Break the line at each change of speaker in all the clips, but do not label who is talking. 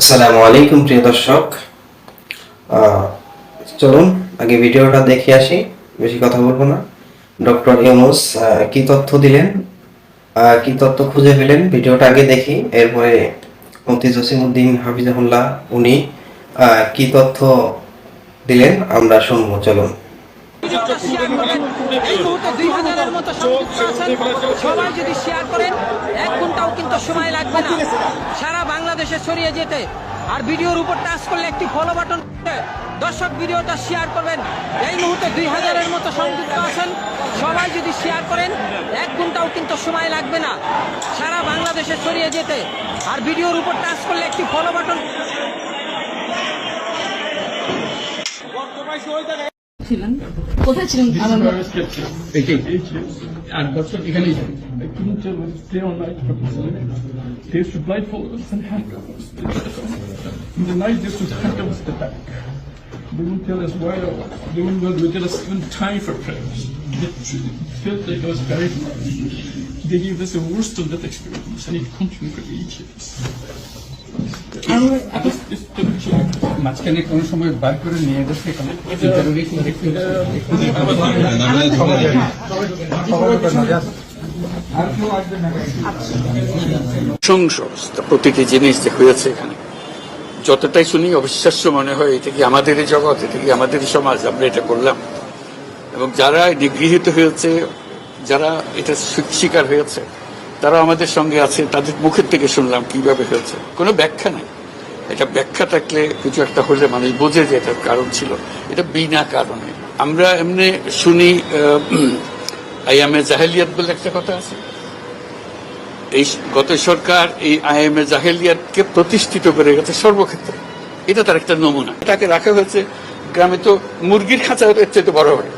আসসালামু আলাইকুম, প্রিয় দর্শক। চলুন, আগে ভিডিওটা দেখে আসি, বেশি কথা বলব না। ডক্টর ইউনুস কি তথ্য দিলেন? কি তথ্য খুঁজে পেলেন? ভিডিওটা আগে দেখি, এরপরে মুফতি জসিমউদ্দিন হাফিজাহুল্লাহ, উনি কি তথ্য দিলেন, আমরা শুনব, চলুন।
এই মুহূর্তে দুই হাজারের মতো আছেন। সবাই যদি শেয়ার করেন, এক ঘন্টাও কিন্তু সময় লাগবে না। সারা বাংলাদেশে ছড়িয়ে যেতে। আর ভিডিওর উপর টাচ করলে একটি ফলো বাটন দর্শক ভিডিওটা শেয়ার করবেন। এই মুহূর্তে দুই হাজারের মতো সংযুক্ত আছেন। সবাই যদি শেয়ার করেন, এক ঘন্টাও কিন্তু সময় লাগবে না। সারা বাংলাদেশে ছড়িয়ে যেতে। আর ভিডিওর উপর টাচ করলে একটি ফলো বাটন
ছিলেন কোথায় ছিলেন আমার
আট বছর এখানেই I They used to blindfold us and handcuff. In the night, they used to handcuff the back. They wouldn't tell us where, they wouldn't they tell us even time for prayers. It felt like it was very They gave us the worst of that experience and it continued for eight years.
মাঝখানে কোন সময় বার করে নিয়ে
প্রতিটি জিনিস যে হয়েছে এখানে। যতটাই শুনি, অবিশ্বাস্য মনে হয়, এটা কি আমাদেরই জগৎ, এটা কি আমাদেরই সমাজ? আমরা এটা করলাম। এবং যারা নিগৃহীত হয়েছে, যারা এটা শিকার হয়েছে তারা আমাদের সঙ্গে আছে, তাদের মুখের থেকে শুনলাম কীভাবে হয়েছে। কোনো ব্যাখ্যা নাই। এটা ব্যাখ্যা থাকলে কিছু একটা হলে মানুষ বোঝে যে এটার কারণ ছিল। এটা বিনা কারণে। আমরা এমনি শুনি আইয়ামে জাহেলিয়াত বলে একটা কথা আছে। এই গত সরকার এই আইএমএ জাহেলিয়াতকে প্রতিষ্ঠিত করে গেছে সর্বক্ষেত্রে। এটা তার একটা নমুনা। এটাকে রাখা হয়েছে। গ্রামে তো মুরগির খাঁচা এর চাইতে বড় হয়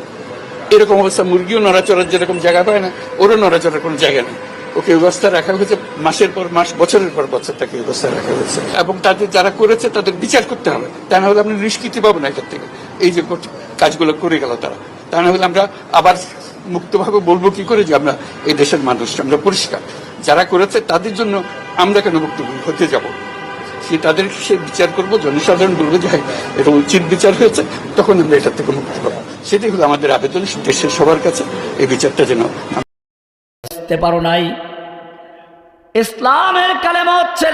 এরকম অবস্থা। মুরগিও নড়াচড়ার যেরকম জায়গা পায় না, ওরও নড়াচড়ার কোনো জায়গা নেই। ওকে ব্যবস্থা রাখা হয়েছে মাসের পর মাস বছরের পর বছর তাকে ব্যবস্থা রাখা হয়েছে। এবং তাদের যারা করেছে তাদের বিচার করতে হবে। তা না হলে আপনি নিষ্কৃতি পাবো না এটার থেকে। এই যে কাজগুলো করে গেল তারা। তা না হলে আমরা আবার মুক্তভাবে বলব কি করে যে আমরা এই দেশের মানুষ আমরা পরিষ্কার। যারা করেছে তাদের জন্য আমরা কেন মুক্ত হতে যাব? সে তাদের সে বিচার করব জনসাধারণ বলব যে হ্যাঁ, এটা উচিত বিচার হয়েছে তখন আমরা এটার থেকে মুক্তি পাবো। সেটাই হলো আমাদের আবেদন। দেশের সবার কাছে এই বিচারটা যেন
পারো নাই। ইসলামের কালেমা হচ্ছে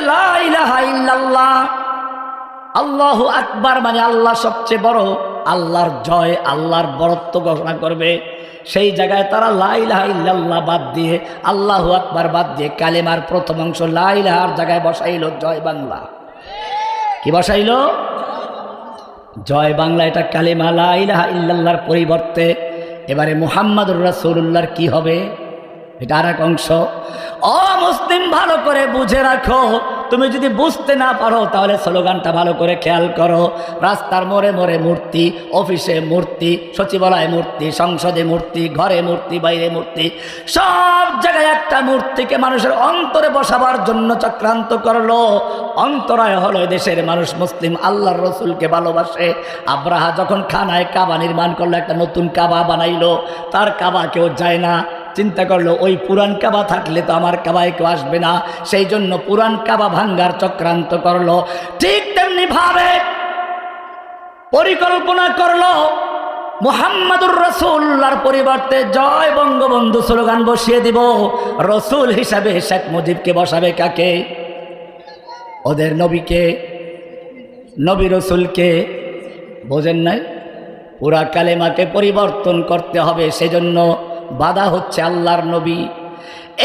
আল্লাহ আকবার মানে আল্লাহ সবচেয়ে বড়। আল্লাহর জয়, আল্লাহর বরত্ব ঘোষণা করবে। সেই জায়গায় তারা লাইলাহা ইল্লাল্লাহ বাদ দিয়ে, আল্লাহ আকবার বাদ দিয়ে কালেমার প্রথম অংশ লাইলাহার জায়গায় বসাইল, জয় বাংলা। কি বসাইল? জয় বাংলা, এটা কালেমা লাইলাহা ইল্লাল্লাহর পরিবর্তে। এবারে মুহাম্মাদুর রাসূলুল্লাহর কি হবে? এটা আর এক অংশ অমুসলিম ভালো করে বুঝে রাখো। তুমি যদি বুঝতে না পারো, তাহলে স্লোগানটা ভালো করে খেয়াল করো। রাস্তার মোড়ে মোড়ে মূর্তি, অফিসে মূর্তি, সচিবালয়ে মূর্তি, সংসদে মূর্তি, ঘরে মূর্তি, বাইরে মূর্তি, সব জায়গায় একটা মূর্তিকে মানুষের অন্তরে বসাবার জন্য চক্রান্ত করল। অন্তরায় হলো দেশের মানুষ মুসলিম, আল্লাহর রসুলকে ভালোবাসে। আব্রাহা যখন খানায় কাবা নির্মাণ করল, একটা নতুন কাবা বানাইলো। তার কাবা কেউ যায় না। চিন্তা করল, ওই পুরান কাবা থাকলে তো আমার কাবায় কেউ আসবে না। সেই জন্য পুরান কাবা ভাঙ্গার চক্রান্ত করল। ঠিক তেমনি ভাবে পরিকল্পনা করল মোহাম্মদুর রসুল্লার পরিবর্তে, জয় বঙ্গবন্ধু স্লোগান বসিয়ে দিব। রসুল হিসাবে শেখ মুজিবকে বসাবে কাকে? ওদের নবীকে? নবী রসুলকে? বোঝেন নাই? পুরা কালেমাকে পরিবর্তন করতে হবে, সেজন্য বাধা হচ্ছে আল্লাহর নবী।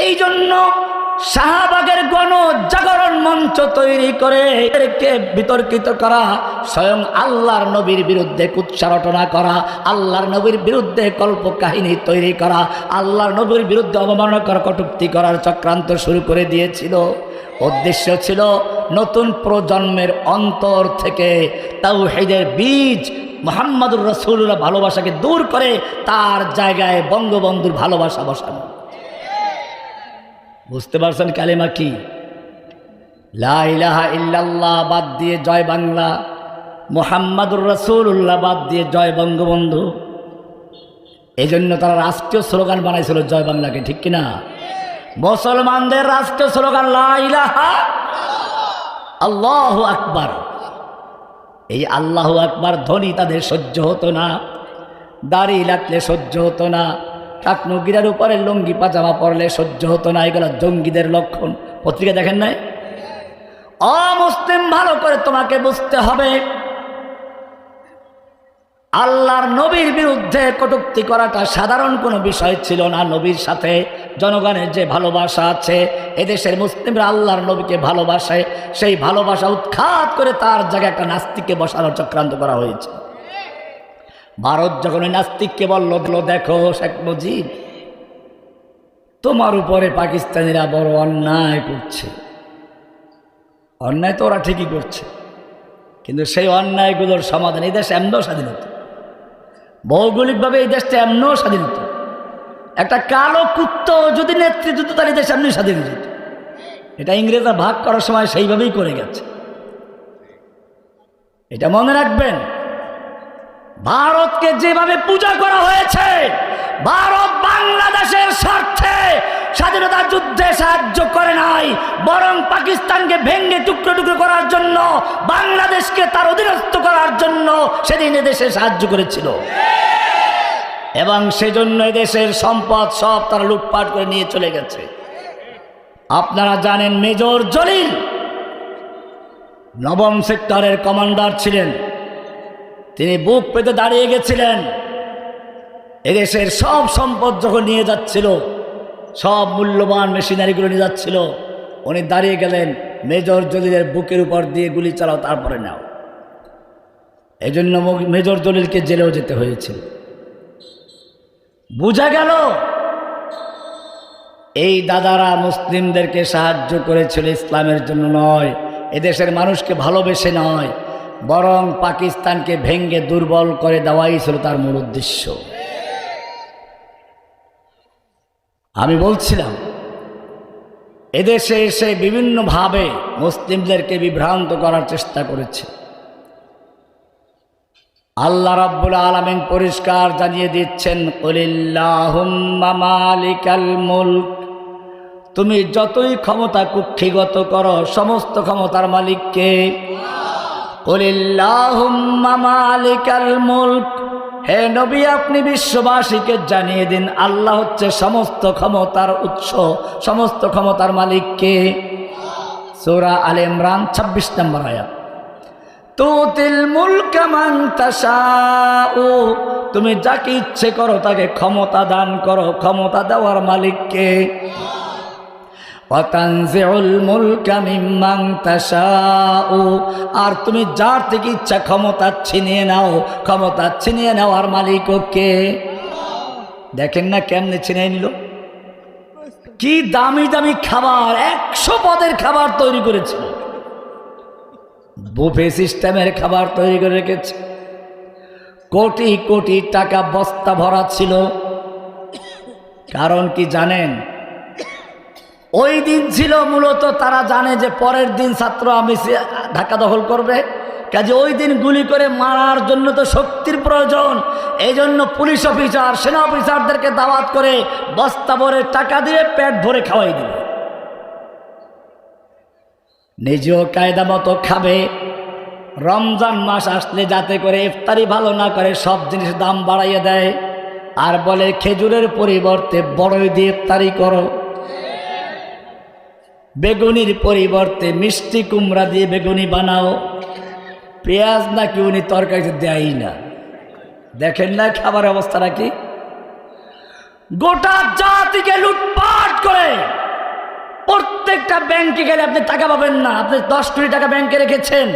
এই জন্য শাহবাগের গণ জাগরণ মঞ্চ তৈরি করে এদেরকে বিতর্কিত করা, স্বয়ং আল্লাহর নবীর বিরুদ্ধে কুৎসারটনা করা, আল্লাহর নবীর বিরুদ্ধে কল্প কাহিনী তৈরি করা, আল্লাহর নবীর বিরুদ্ধে অবমাননা করা কটুক্তি করার চক্রান্ত শুরু করে দিয়েছিল। উদ্দেশ্য ছিল নতুন প্রজন্মের অন্তর থেকে তাওহীদের বীজ মোহাম্মদুর রসুল্লাহ ভালোবাসাকে দূর করে তার জায়গায় বঙ্গবন্ধুর ভালোবাসা বসানো। বুঝতে পারছেন কালেমা কি? লা ইলাহা ইল্লাল্লাহ বাদ দিয়ে জয় বাংলা, মোহাম্মদুর রসুল্লাহ বাদ দিয়ে জয় বঙ্গবন্ধু। এই জন্য তারা রাষ্ট্রীয় স্লোগান বানাইছিল জয় বাংলাকে, ঠিক কিনা? মুসলমানদের রাষ্ট্রীয় স্লোগান লা ইলাহা আল্লাহ আকবার। এই আল্লাহ একবার ধ্বনি তাদের সহ্য হতো না। দাড়ি লাগলে সহ্য হতো না। টাকনু গিরার উপরে লুঙ্গি, পাজামা পরলে সহ্য হতো না। এগুলো জঙ্গিদের লক্ষণ। পত্রিকা দেখেন নাই? অমুসলিম ভালো করে তোমাকে বুঝতে হবে। আল্লাহর নবীর বিরুদ্ধে কটুক্তি করাটা সাধারণ কোনো বিষয় ছিল না। নবীর সাথে জনগণের যে ভালোবাসা আছে, এদেশের মুসলিমরা আল্লাহর নবীকে ভালোবাসে, সেই ভালোবাসা উৎখাত করে তার জায়গায় একটা নাস্তিককে বসানোর চক্রান্ত করা হয়েছে। ভারত যখন ওই নাস্তিককে বলল দেখো শেখ মুজিব, তোমার উপরে পাকিস্তানিরা বড় অন্যায় করছে। অন্যায় তো ওরা ঠিকই করছে, কিন্তু সেই অন্যায়গুলোর সমাধান এই দেশ এমনও স্বাধীন হতো ভৌগোলিকভাবে এই দেশটা এমনও স্বাধীন হতো একটা কালো কুত্ত যদি নেতৃত্ব দিত তাহলে এই দেশ এমনি স্বাধীন যেত। এটা ইংরেজরা ভাগ করার সময় সেইভাবেই করে গেছে। এটা মনে রাখবেন, ভারতকে যেভাবে পূজা করা হয়েছে ভারত বাংলাদেশের স্বার্থে স্বাধীনতা যুদ্ধে সাহায্য করে নাই, বরং পাকিস্তানকে ভেঙ্গে টুকরো টুকরো করার জন্য, বাংলাদেশকে তার অধীনস্থ করার জন্য সেদিন এদেশে সাহায্য করেছিল। এবং সেজন্য দেশের সম্পদ সব তারা লুটপাট করে নিয়ে চলে গেছে। আপনারা জানেন মেজর জলিল নবম সেক্টরের কমান্ডার ছিলেন। তিনি বুক পেতে দাঁড়িয়ে গেছিলেন। এদেশের সব সম্পদ যখন নিয়ে যাচ্ছিল, সব মূল্যবান মেশিনারিগুলো নিয়ে যাচ্ছিল, উনি দাঁড়িয়ে গেলেন মেজর জলিলের বুকের উপর দিয়ে গুলি চালাও, তারপরে নাও। এই জন্য মেজর জলিলকে জেলেও যেতে হয়েছিল বোঝা গেল, এই দাদারা মুসলিমদেরকে সাহায্য করেছিল ইসলামের জন্য নয়, এদেশের মানুষকে ভালোবেসে নয়, বরং পাকিস্তানকে ভেঙ্গে দুর্বল করে দেওয়াই ছিল তার মূল উদ্দেশ্য। আমি বলছিলাম, এদেশে এসে বিভিন্নভাবে মুসলিমদেরকে বিভ্রান্ত করার চেষ্টা করেছে। আল্লাহ রাব্বুল আলামিন পরিষ্কার জানিয়ে দিচ্ছেন মালিকাল মুলক। তুমি যতই ক্ষমতা কুক্ষিগত করো, সমস্ত ক্ষমতার মালিককে। মালিকাল মুলক। হে নবী, আপনি বিশ্ববাসীকে জানিয়ে দিন, আল্লাহ হচ্ছে সমস্ত ক্ষমতার উৎস, সমস্ত ক্ষমতার মালিককে সূরা আলে ইমরান, ছাব্বিশ নম্বর আয়াত। তুমি যাকে ইচ্ছে করো তাকে ক্ষমতা দান করো, ক্ষমতা দেওয়ার মালিককে আর তুমি যার থেকে ইচ্ছা ক্ষমতা ছিনিয়ে নাও, ক্ষমতা ছিনিয়ে নাও আর মালিকও কে? দেখেন না কেমনে ছিনিয়ে নিল? কি দামি দামি খাবার, একশো পদের খাবার তৈরি করেছিল। বুফে সিস্টেমের খাবার তৈরি করে রেখেছে। কোটি কোটি টাকা বস্তা ভরা ছিল। কারণ কি জানেন? ওই দিন ছিল মূলত তারা জানে যে পরের দিন ছাত্র আমি ঢাকা দখল করবে। কাজে ওই দিন গুলি করে মারার জন্য তো শক্তির প্রয়োজন। এই জন্য পুলিশ অফিসার, সেনা অফিসারদেরকে দাওয়াত করে বস্তা ভরে টাকা দিয়ে পেট ভরে খাওয়াই দিল। নিজেও কায়দা মতো খাবে। রমজান মাস আসলে যাতে করে ইফতারি ভালো না করে সব জিনিস দাম বাড়াইয়ে দেয়। আর বলে খেজুরের পরিবর্তে বড়ই দিয়ে ইফতারি করো। বেগুনির পরিবর্তে মিষ্টি কুমড়া দিয়ে বেগুনি বানাও। পেঁয়াজ নাকি উনি তরকারিতে দেয়ই না। দেখেন না খাবার অবস্থা নাকি গোটা জাতিকে লুটপাট করে প্রত্যেকটা ব্যাংকে গেলে আপনি টাকা পাবেন না। আপনি দশ কোটি টাকা ব্যাংকে রেখেছেন।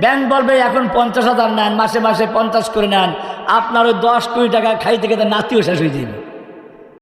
ব্যাংক বলবে, এখন পঞ্চাশ হাজার নেন, মাসে মাসে পঞ্চাশ করে নেন। আপনার ওই দশ কোটি টাকা খাইতে খেতে নাতিও শেষ হয়ে যাবে।